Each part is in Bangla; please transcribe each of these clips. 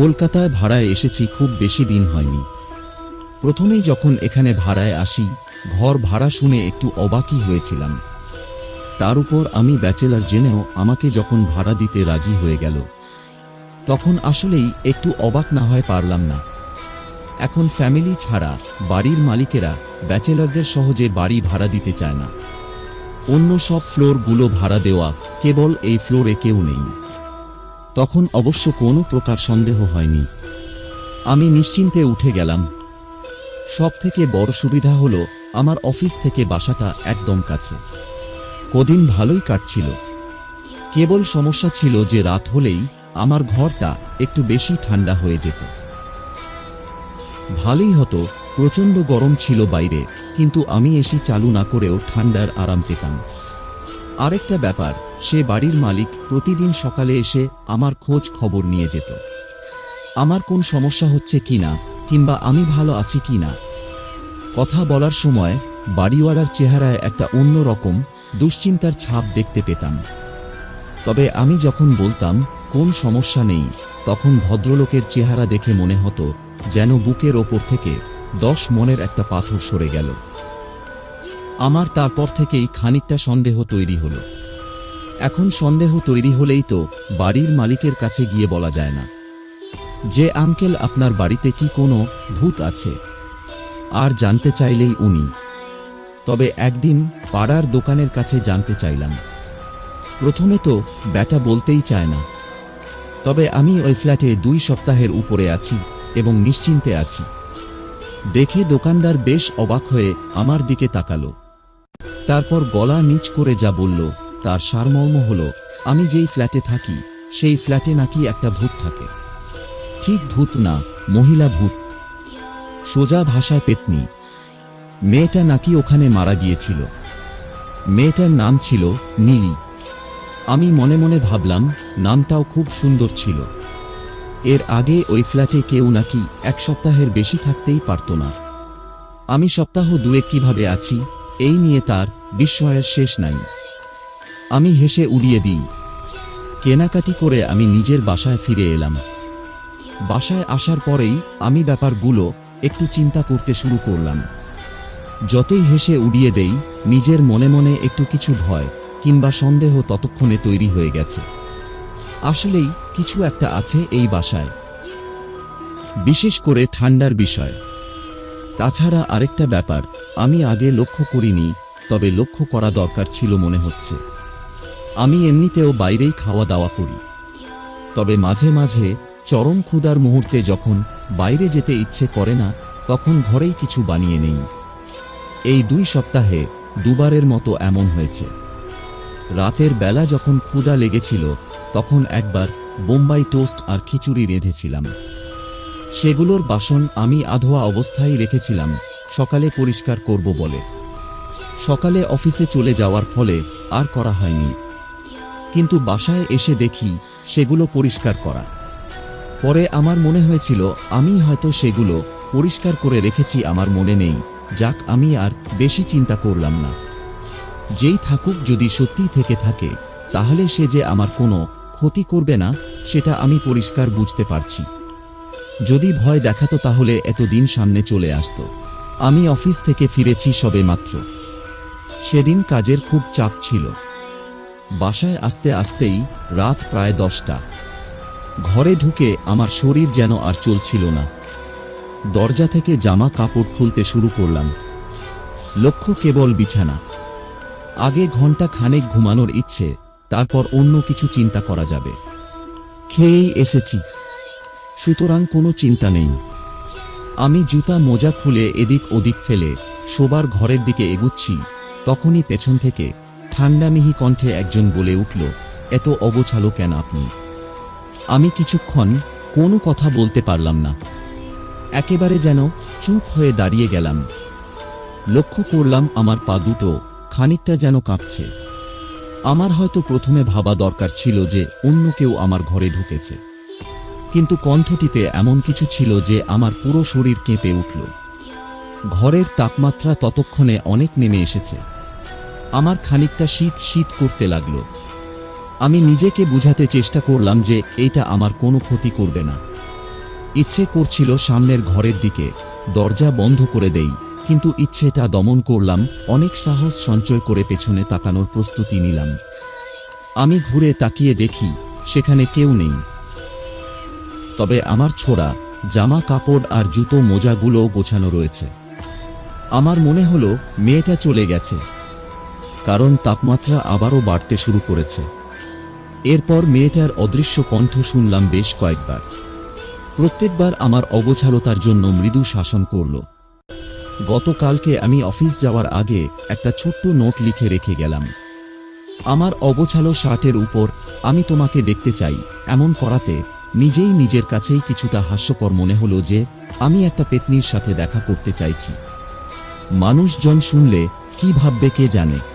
কলকাতায় ভাড়ায় এসেছি খুব বেশি দিন হয়নি। প্রথমেই যখন এখানে ভাড়ায় আসি, ঘর ভাড়া শুনে একটু অবাকই হয়েছিলাম। তার উপর আমি ব্যাচেলার জেনেও আমাকে যখন ভাড়া দিতে রাজি হয়ে গেল, তখন আসলেই একটু অবাক না হয় পারলাম না। এখন ফ্যামিলি ছাড়া, বাড়ির মালিকেরা ব্যাচেলারদের সহজে বাড়ি ভাড়া দিতে চায় না। অন্য সব ফ্লোরগুলো ভাড়া দেওয়া, কেবল এই ফ্লোরে কেউ নেই। তখন অবশ্য কোনো প্রকার সন্দেহ হয়নি। আমি নিশ্চিন্তে উঠে গেলাম। সব থেকে বড় সুবিধা হলো আমার অফিস থেকে বাসাটা একদম কাছে। কদিন ভালোই কাটছিল। কেবল সমস্যা ছিল যে রাত হলেই আমার ঘরটা একটু বেশি ঠান্ডা হয়ে যেত। ভালোই হতো, প্রচণ্ড গরম ছিল বাইরে, কিন্তু আমি এসি চালু না করেও ঠান্ডার আরাম পেতাম। আরেকটা ব্যাপার সে বাড়ির মালিক প্রতিদিন সকালে এসে আমার খোঁজ খবর নিয়ে যেত। আমার কোন সমস্যা হচ্ছে কিনা কিংবা আমি ভালো আছি কিনা কথা বলার সময় বাড়িওয়ালার চেহারায় একটা অন্য রকম, দুশ্চিন্তার ছাপ দেখতে পেতাম। তবে আমি যখন বলতাম, কোন সমস্যা নেই, তখন ভদ্রলোকের চেহারা দেখে মনে হতো, যেন বুকের ওপর থেকে দশ মনের একটা পাথর সরে গেল। আমার তারপর থেকেই খানিকটা সন্দেহ তৈরি হলো। এখন সন্দেহ তৈরি হলেই তো বাড়ির মালিকের কাছে গিয়ে বলা যায় না। যে আঙ্কেল আপনার বাড়িতে কি কোনো ভূত আছে, আর জানতে চাইলেই উনি। তবে একদিন পাড়ার দোকানের কাছে জানতে চাইলাম। প্রথমে তো ব্যাটা বলতেই চায় না। তবে আমি ওই ফ্ল্যাটে দুই সপ্তাহের উপরে আছি এবং নিশ্চিন্তে আছি। দেখে দোকানদার বেশ অবাক হয়ে আমার দিকে তাকালো। তারপর গলা নিচ করে যা বলল তার সারমর্ম হল, আমি যেই ফ্ল্যাটে থাকি, সেই ফ্ল্যাটে নাকি একটা ভূত থাকে। ঠিক ভূত না, মহিলা ভূত। সোজা ভাষায় পেতনি। মেয়েটা নাকি ওখানে মারা গিয়েছিল। মেয়েটার নাম ছিল নীলি। আমি মনে মনে ভাবলাম, নামটাও খুব সুন্দর ছিল। এর আগে ওই ফ্ল্যাটে কেউ নাকি এক সপ্তাহের বেশি থাকতেই পারত না। আমি সপ্তাহ দুয়েক কীভাবে আছি, এই নিয়ে তার বিস্ময়ের শেষ নাই। আমি হেসে উড়িয়ে দিই। কেনাকাটি করে আমি নিজের বাসায় ফিরে এলাম। বাসায় আসার পরেই আমি ব্যাপারগুলো একটু চিন্তা করতে শুরু করলাম। যতই হেসে উড়িয়ে দেই, নিজের মনে মনে একটু কিছু ভয় কিংবা সন্দেহ ততক্ষণে তৈরি হয়ে গেছে। আসলেই কিছু একটা আছে এই বাসায়। বিশেষ করে ঠান্ডার বিষয়। তাছাড়া আরেকটা ব্যাপার, আমি আগে লক্ষ্য করিনি, তবে লক্ষ্য করা দরকার ছিল মনে হচ্ছে। আমি এমনিতেও বাইরেই খাওয়া দাওয়া করি। তবে মাঝে মাঝে চরম ক্ষুধার মুহূর্তে যখন বাইরে যেতে ইচ্ছে করে না, তখন ঘরেই কিছু বানিয়ে নেই। এই দুই সপ্তাহে দুবারের মতো এমন হয়েছে। রাতের বেলা যখন ক্ষুদা লেগেছিল, তখন একবার বোম্বাই টোস্ট আর খিচুড়ি রেঁধেছিলাম। সেগুলোর বাসন আমি আধোয়া অবস্থায় রেখেছিলাম, সকালে পরিষ্কার করব বলে। সকালে অফিসে চলে যাওয়ার ফলে আর করা হয়নি। কিন্তু বাসায় এসে দেখি সেগুলো পরিষ্কার করা। পরে আমার মনে হয়েছিল, আমি হয়তো সেগুলো পরিষ্কার করে রেখেছি আমার মনে নেই, যাক আমি আর বেশি চিন্তা করলাম না। যেই থাকুক যদি সত্যি থেকে থাকে, তাহলে সে যে আমার কোনো ক্ষতি করবে না, সেটা আমি পরিষ্কার বুঝতে পারছি। যদি ভয় দেখাতো তাহলে এতদিন সামনে চলে আসতো। আমি অফিস থেকে ফিরেছি সবে মাত্র। সেদিন কাজের খুব চাপ ছিল। বাসায় আসতে আসতেই রাত প্রায় দশটা। ঘরে ঢুকে আমার শরীর যেন আর চলছিল না। দরজা থেকে জামা কাপড় খুলতে শুরু করলাম। লক্ষ্য কেবল বিছানা। আগে ঘণ্টা খানেক ঘুমানোর ইচ্ছে, তারপর অন্য কিছু চিন্তা করা যাবে। খেয়েই এসেছি। সুতরাং কোনো চিন্তা নেই। আমি জুতা মোজা খুলে এদিক ওদিক ফেলে শোবার ঘরের দিকে এগুচ্ছি, তখনই পেছন থেকে ঠান্ডামিহি কণ্ঠে একজন বলে উঠল, এত অগোছালো কেন আপনি? আমি কিছুক্ষণ কোনো কথা বলতে পারলাম না। একেবারে যেন চুপ হয়ে দাঁড়িয়ে গেলাম। লক্ষ্য করলাম আমার পা দুটো খানিকটা যেন কাঁপছে। আমার হয়তো প্রথমে ভাবা দরকার ছিল যে অন্য কেউ আমার ঘরে ঢুকেছে। কিন্তু কণ্ঠটিতে এমন কিছু ছিল যে আমার পুরো শরীর কেঁপে উঠল। ঘরের তাপমাত্রা ততক্ষণে অনেক নেমে এসেছে। আমার খানিকটা শীত শীত করতে লাগল। আমি নিজেকে বুঝাতে চেষ্টা করলাম যে এটা আমার কোনো ক্ষতি করবে না। ইচ্ছে করছিল সামনের ঘরের দিকে দরজা বন্ধ করে দেই, কিন্তু ইচ্ছেটা দমন করলাম, অনেক সাহস সঞ্চয় করে পেছনে তাকানোর প্রস্তুতি নিলাম। আমি ঘুরে তাকিয়ে দেখি সেখানে কেউ নেই। তবে আমার ছোড়া, জামা কাপড় আর জুতো মোজাগুলোও গোছানো রয়েছে। আমার মনে হলো, মেয়েটা চলে গেছে। কারণ তাপমাত্রা আবারও বাড়তে শুরু করেছে। এরপর মেয়েটার অদৃশ্য কণ্ঠ শুনলাম বেশ কয়েকবার। প্রত্যেকবার আমার অগোছালতার জন্য মৃদু শাসন করল। গতকালকে আমি অফিস যাওয়ার আগে একটা ছোট্ট নোট লিখে রেখে গেলাম। আমার অগোছালো শার্টের উপর, আমি তোমাকে দেখতে চাই। এমন করাতে নিজেই নিজের কাছেই কিছুটা হাস্যকর মনে হলো যে, আমি একটা পেতনির সাথে দেখা করতে চাইছি। মানুষজন শুনলে কি ভাববে কে জানে?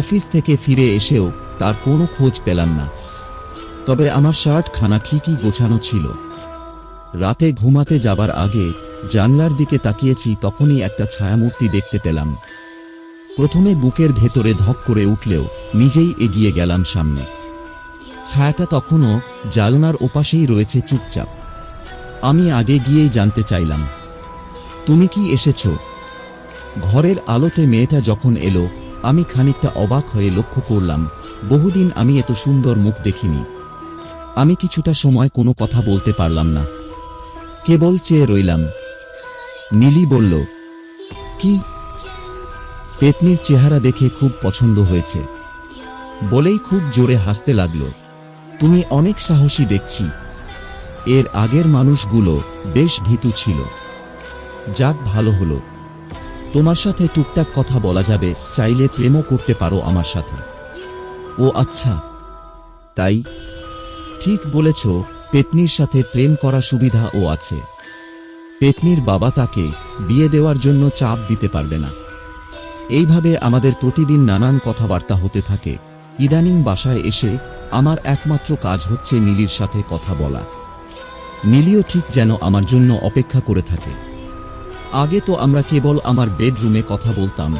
অফিস থেকে ফিরে এসেও তার কোনো খোঁজ পেলাম না। তবে আমার শার্ট খানা ঠিকই গোছানো ছিল। রাতে ঘুমাতে যাবার আগে জানলার দিকে তাকিয়েছি তখনই একটা ছায়ামূর্তি দেখতে পেলাম। প্রথমে বুকের ভেতরে ধক করে উঠলেও নিজেই এগিয়ে গেলাম সামনে। ছায়াটা তখনও জালনার ওপাশেই রয়েছে চুপচাপ। আমি আগে গিয়েই জানতে চাইলাম, তুমি কি এসেছ? ঘরের আলোতে মেয়েটা যখন এলো আমি খানিকটা অবাক হয়ে লক্ষ্য করলাম, বহুদিন আমি এত সুন্দর মুখ দেখিনি। আমি কিছুটা সময় কোনো কথা বলতে পারলাম না। কেবল চেয়ে রইলাম। নীলি বলল, কি? পেতনির চেহারা দেখে খুব পছন্দ হয়েছে। বলেই খুব জোরে হাসতে লাগল, তুমি অনেক সাহসী দেখছি। এর আগের মানুষগুলো বেশ ভীতু ছিল। যাক ভালো হলো। তোমার সাথে টুকটাক কথা বলা যাবে, চাইলে প্রেমও করতে পারো আমার সাথে। ও আচ্ছা। তাই, ঠিক বলেছ, পেতনির সাথে প্রেম করা সুবিধা ও আছে। পেতনির বাবা তাকে বিয়ে দেওয়ার জন্য চাপ দিতে পারবে না। এইভাবে আমাদের প্রতিদিন নানান কথাবার্তা হতে থাকে। ইদানিং বাসায় এসে আমার একমাত্র কাজ হচ্ছে নীলির সাথে কথা বলা। নীলিও ঠিক যেন আমার জন্য অপেক্ষা করে থাকে। আগে তো আমরা কেবল আমার বেডরুমে কথা বলতাম,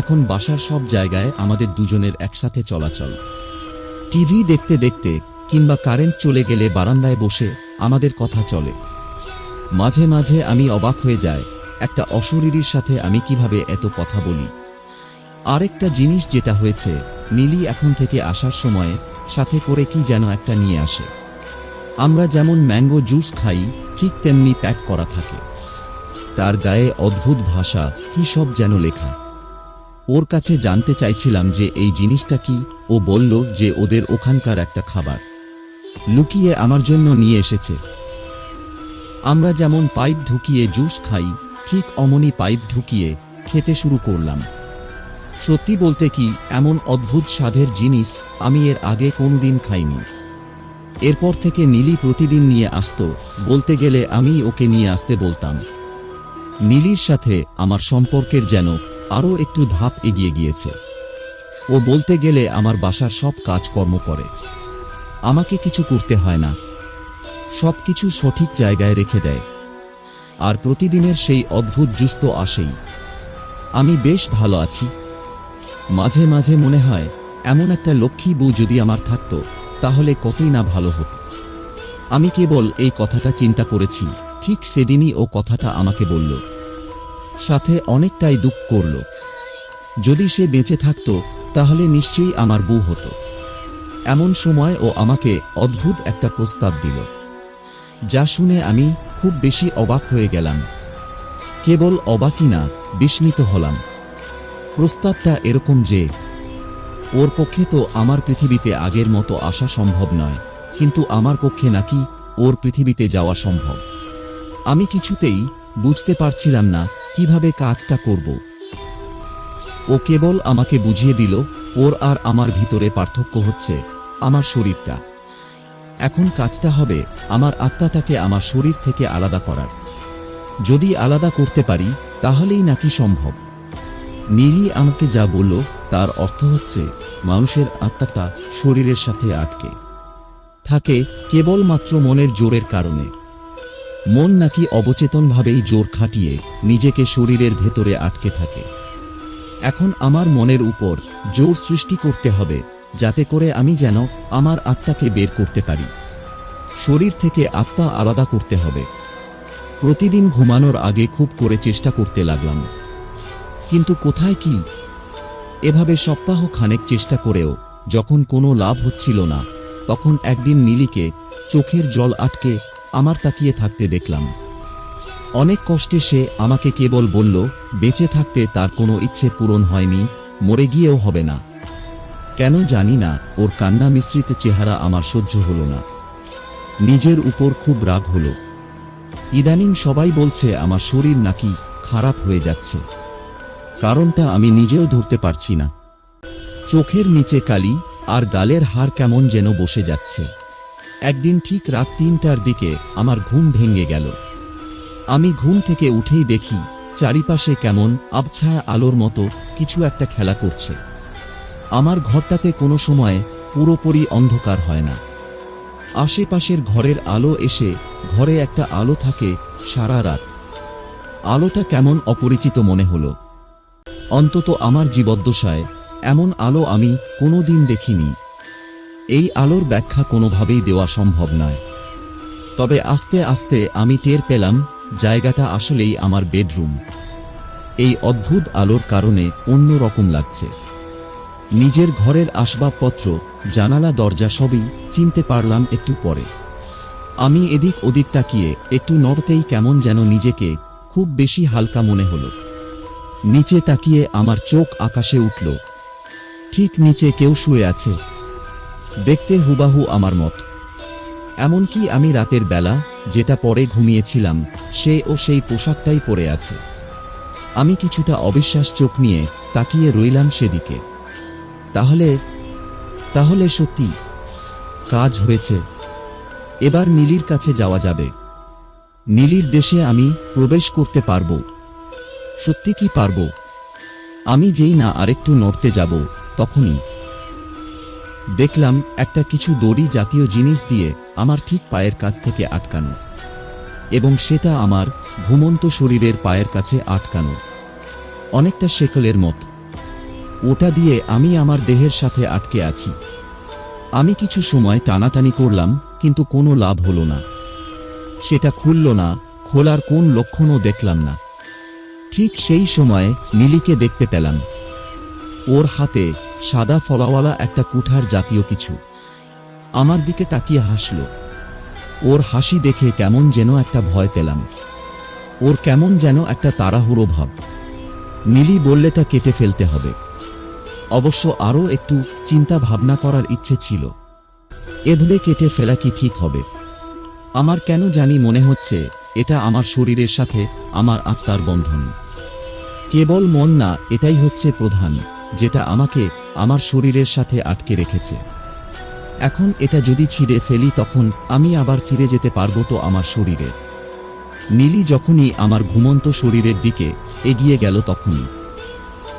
এখন বাসার সব জায়গায় আমাদের দুজনের একসাথে চলাচল। টিভি দেখতে দেখতে কিংবা কারেন্ট চলে গেলে বারান্দায় বসে আমাদের কথা চলে। মাঝে মাঝে আমি অবাক হয়ে যায় একটা অশরীরীর সাথে আমি কীভাবে এত কথা বলি। আরেকটা জিনিস যেটা হয়েছে নীলি এখন থেকে আসার সময় সাথে করে কি যেন একটা নিয়ে আসে। আমরা যেমন ম্যাঙ্গো জুস খাই, ঠিক তেমনি প্যাক করা থাকে। তার গায়ে অদ্ভুত ভাষা, কি সব যেন লেখা। ওর কাছে জানতে চাইছিলাম যে এই জিনিসটা কি, ও বলল যে ওদের ওখানকার একটা খাবার। লুকিয়ে আমার জন্য নিয়ে এসেছে। আমরা যেমন পাইপ ঢুকিয়ে জুস খাই, ঠিক অমনি পাইপ ঢুকিয়ে খেতে শুরু করলাম। সত্যি বলতে কি, এমন অদ্ভুত স্বাদের জিনিস আমি এর আগে কোনদিন খাইনি। এরপর থেকে নীলি প্রতিদিন নিয়ে আসতো, বলতে গেলে আমি ওকে নিয়ে আসতে বলতাম। নীলির সাথে আমার সম্পর্কের যেন আরও একটু ধাপ এগিয়ে গিয়েছে। ও বলতে গেলে আমার বাসার সব কাজকর্ম করে। আমাকে কিছু করতে হয় না। সব কিছু সঠিক জায়গায় রেখে দেয়। আর প্রতিদিনের সেই অদ্ভুত জুস্ত আসেই। আমি বেশ ভালো আছি। মাঝে মাঝে মনে হয়, এমন একটা লক্ষ্মী বউ যদি আমার থাকতো, তাহলে কতই না ভালো হতো। আমি কেবল এই কথাটা চিন্তা করেছি। ঠিক সেদিনই ও কথাটা আমাকে বলল। সাথে অনেকটাই দুঃখ করল। যদি সে বেঁচে থাকত, তাহলে নিশ্চয়ই আমার বউ হতো। এমন সময় ও আমাকে অদ্ভুত একটা প্রস্তাব দিল। যা শুনে আমি খুব বেশি অবাক হয়ে গেলাম। কেবল অবাকই না, বিস্মিত হলাম। প্রস্তাবটা এরকম যে, ওর পক্ষে তো আমার পৃথিবীতে আগের মতো আসা সম্ভব নয়, কিন্তু আমার পক্ষে নাকি ওর পৃথিবীতে যাওয়া সম্ভব। আমি কিছুতেই বুঝতে পারছিলাম না কীভাবে কাজটা করব। ও কেবল আমাকে বুঝিয়ে দিল, ওর আর আমার ভিতরে পার্থক্য হচ্ছে, আমার শরীরটা। এখন কাজটা হবে আমার আত্মাটাকে আমার শরীর থেকে আলাদা করার। যদি আলাদা করতে পারি, তাহলেই নাকি সম্ভব। নীলি আমাকে যা বলল, তার অর্থ হচ্ছে মানুষের আত্মাটা শরীরের সাথে আটকে। থাকে কেবলমাত্র মনের জোরের কারণে। মন নাকি অবচেতনভাবেই জোর খাটিয়ে নিজেকে শরীরের ভেতরে আটকে থাকে। এখন আমার মনের উপর জোর সৃষ্টি করতে হবে, যাতে করে আমি যেন আমার আত্মাকে বের করতে পারি। শরীর থেকে আত্মা আলাদা করতে হবে। প্রতিদিন ঘুমানোর আগে খুব করে চেষ্টা করতে লাগলাম। কিন্তু কোথায় কি? এভাবে সপ্তাহ খানেক চেষ্টা করেও যখন কোনো লাভ হচ্ছিল না, তখন একদিন নীলিকে চোখের জল আটকে আমার তাকিয়ে থাকতে দেখলাম। অনেক কষ্টে সে আমাকে কেবল বলল, বেঁচে থাকতে তার কোনো ইচ্ছে পূরণ হয়নি, মরে গিয়েও হবে না। কেন জানি না, ওর কান্না মিশ্রিত চেহারা আমার সহ্য হল না। নিজের উপর খুব রাগ হলো। ইদানিং সবাই বলছে, আমার শরীর নাকি খারাপ হয়ে যাচ্ছে। কারণটা আমি নিজেও ধরতে পারছি না। চোখের নিচে কালি, আর গালের হার কেমন যেন বসে যাচ্ছে। একদিন ঠিক রাত তিনটার দিকে আমার ঘুম ভেঙে গেল। আমি ঘুম থেকে উঠেই দেখি চারিপাশে কেমন আবছায়া আলোর মতো কিছু একটা খেলা করছে। আমার ঘরটাতে কোনো সময় পুরোপুরি অন্ধকার হয় না। আশেপাশের ঘরের আলো এসে ঘরে একটা আলো থাকে সারা রাত। আলোটা কেমন অপরিচিত মনে হলো। অন্তত আমার জীবদ্দশায় এমন আলো আমি কোনো দিন দেখিনি। এই আলোর ব্যাখ্যা কোনোভাবেই দেওয়া সম্ভব নয়। তবে আস্তে আস্তে আমি টের পেলাম, জায়গাটা আসলেই আমার বেডরুম। এই অদ্ভুত আলোর কারণে অন্য রকম লাগছে। নিজের ঘরের আসবাবপত্র, জানালা, দরজা সবই চিনতে পারলাম একটু পরে। আমি এদিক ওদিক তাকিয়ে একটু নড়তেই কেমন যেন নিজেকে খুব বেশি হালকা মনে হলো। নিচে তাকিয়ে আমার চোখ আকাশে উঠল। ঠিক নিচে কেউ শুয়ে আছে। দেখতে হুবাহু আমার মত। এমনকি আমি রাতের বেলা যেটা পরে ঘুমিয়েছিলাম, সে ও সেই পোশাকটাই পরে আছে। আমি কিছুটা অবিশ্বাস চোখ নিয়ে তাকিয়ে রইলাম সেদিকে। তাহলে তাহলে সত্যি কাজ হয়েছে। এবার নীলির কাছে যাওয়া যাবে। নীলির দেশে আমি প্রবেশ করতে পারব। সত্যি কি পারব? আমি যেই না আরেকটু নড়তে যাব, তখনই দেখলাম একটা কিছু দড়ি জাতীয় জিনিস দিয়ে আমার ঠিক পায়ের কাছ থেকে আটকানো। এবং সেটা আমার ঘুমন্ত শরীরের পায়ের কাছে আটকানো। অনেকটা শেকলের মত। ওটা দিয়ে আমি আমার দেহের সাথে আটকে আছি। আমি কিছু সময় টানাটানি করলাম, কিন্তু কোনো লাভ হলো না। সেটা খুলল না, খোলার কোন লক্ষণও দেখলাম না। ঠিক সেই সময়ে নীলিকে দেখতে পেলাম। ওর হাতে সাদা ফলাওয়ালা একটা কুঠার জাতীয় কিছু। আমার দিকে তাকিয়ে হাসল। ওর হাসি দেখে কেমন যেন একটা ভয় পেলাম। ওর কেমন যেন একটা তাড়াহুড়ো ভাব। নীলি বললে তা কেটে ফেলতে হবে। অবশ্য আরও একটু চিন্তা ভাবনা করার ইচ্ছে ছিল। এভাবে কেটে ফেলা কি ঠিক হবে? আমার কেন জানি মনে হচ্ছে, এটা আমার শরীরের সাথে আমার আত্মার বন্ধন। কেবল মন না, এটাই হচ্ছে প্রধান, যেটা আমাকে আমার শরীরের সাথে আটকে রেখেছে। এখন এটা যদি ছিঁড়ে ফেলি তখন আমি আবার ফিরে যেতে পারব তো আমার শরীরে। নীলি যখনই আমার ঘুমন্ত শরীরের দিকে এগিয়ে গেল তখনই।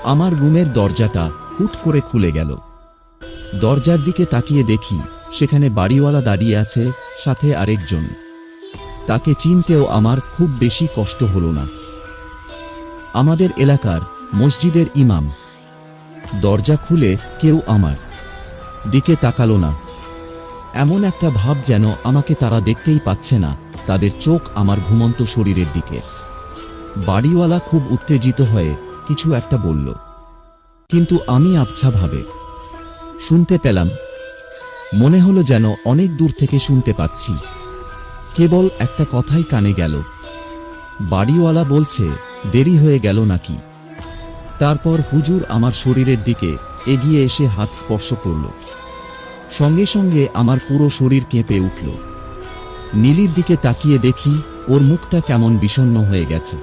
আমার রুমের দরজাটা হুট করে খুলে গেল। দরজার দিকে তাকিয়ে দেখি সেখানে বাড়িওয়ালা দাঁড়িয়ে আছে, সাথে আরেকজন। তাকে চিনতেও আমার খুব বেশি কষ্ট হলো না। আমাদের এলাকার মসজিদের ইমাম দরজা খুলে কেউ আমার দিকে তাকালো না। এমন একটা ভাব যেন আমাকে তারা দেখতেই পাচ্ছে না, তাদের চোখ আমার ঘুমন্ত শরীরের দিকে। বাড়িওয়ালা খুব উত্তেজিত হয়ে কিছু একটা বলল। কিন্তু আমি আবছা ভাবে শুনতে পেলাম, মনে হলো যেন অনেক দূর থেকে শুনতে পাচ্ছি। কেবল একটা কথাই কানে গেল। বাড়িওয়ালা বলছে, দেরি হয়ে গেল নাকি? তারপর হুজুর আমার শরীরের দিকে এগিয়ে এসে হাত স্পর্শ করল। সঙ্গে সঙ্গে আমার পুরো শরীর কেঁপে উঠল। নীলির দিকে তাকিয়ে দেখি ওর মুখটা কেমন বিষণ্ণ হয়ে গেছে।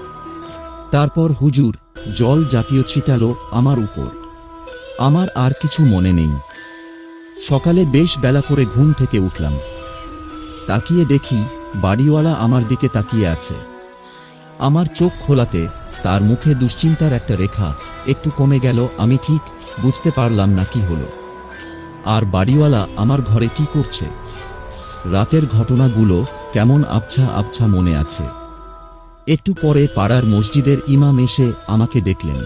তারপর হুজুর, জল জাতীয় ছিটালো আমার উপর। আমার আর কিছু মনে নেই। সকালে বেশ বেলা করে ঘুম থেকে উঠলাম। তাকিয়ে দেখি বাড়িওয়ালা আমার দিকে তাকিয়ে আছে। আমার চোখ খোলাতে তার মুখে দুশ্চিন্তার একটা রেখা, একটু কমে গেল, আমি ঠিক বুঝতে পারলাম না কি হলো। আর বাড়িওয়ালা আমার ঘরে কি করছে? রাতের ঘটনাগুলো কেমন আবছা আবছা মনে আছে। একটু পরে পাড়ার মসজিদের ইমাম এসে আমাকে দেখলেন।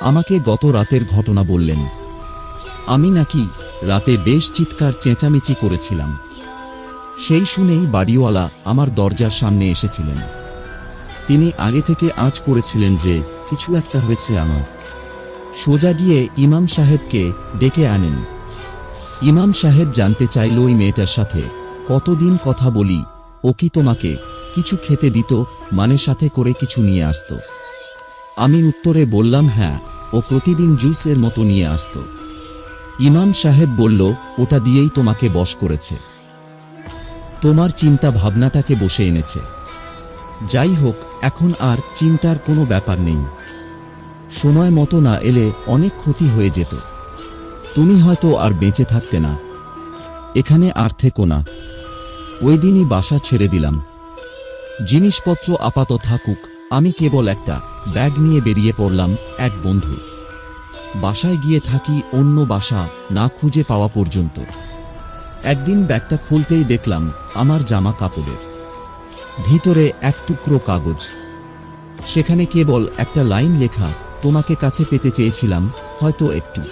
আমাকে গত রাতের ঘটনা বললেন। আমি নাকি রাতে বেশ চিৎকার চেঁচামেচি করেছিলাম। সেই শুনেই বাড়িওয়ালা আমার দরজার সামনে এসেছিলেন। তিনি আগে থেকে আজ করেছিলেন যে, কিছু একটা হয়েছে আমার। সোজা গিয়ে ইমাম সাহেবকে ডেকে আনেন। ইমাম সাহেব জানতে চাইল ওই মেয়েটার সাথে, কতদিন কথা বলি? ও কি তোমাকে কিছু খেতে দিত মানে সাথে করে কিছু নিয়ে আসতো? আমি উত্তরে বললাম হ্যাঁ ও প্রতিদিন জুসের মতো নিয়ে আসতো। ইমাম সাহেব বলল, ওটা দিয়েই তোমাকে বশ করেছে। তোমার চিন্তা ভাবনাটাকে বসে এনেছে। যাই হোক, এখন আর চিন্তার কোনো ব্যাপার নেই। সময় মতো না এলে অনেক ক্ষতি হয়ে যেত। তুমি হয়তো আর বেঁচে থাকতে না। এখানে আর থেকো না। ওই দিনই বাসা ছেড়ে দিলাম। জিনিসপত্র আপাত থাকুক, আমি কেবল একটা ব্যাগ নিয়ে বেরিয়ে পড়লাম এক বন্ধু। বাসায় গিয়ে থাকি অন্য বাসা না খুঁজে পাওয়া পর্যন্ত। একদিন ব্যাগটা খুলতেই দেখলাম আমার জামা কাপড়ের ভিতরে এক টুকরো কাগজ। সেখানে কেবল একটা লাইন লেখা, তোমাকে কাছে পেতে চেয়েছিলাম, হয়তো একটু।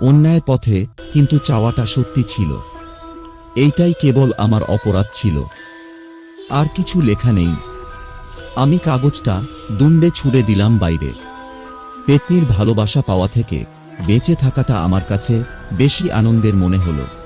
অন্যায় পথে কিন্তু চাওয়াটা সত্যি ছিল। এইটাই কেবল আমার অপরাধ ছিল। আর কিছু লেখা নেই। আমি কাগজটা দুণ্ডে ছুড়ে দিলাম বাইরে। পেতনির ভালোবাসা পাওয়া থেকে বেঁচে থাকাটা আমার কাছে বেশি আনন্দের মনে হলো।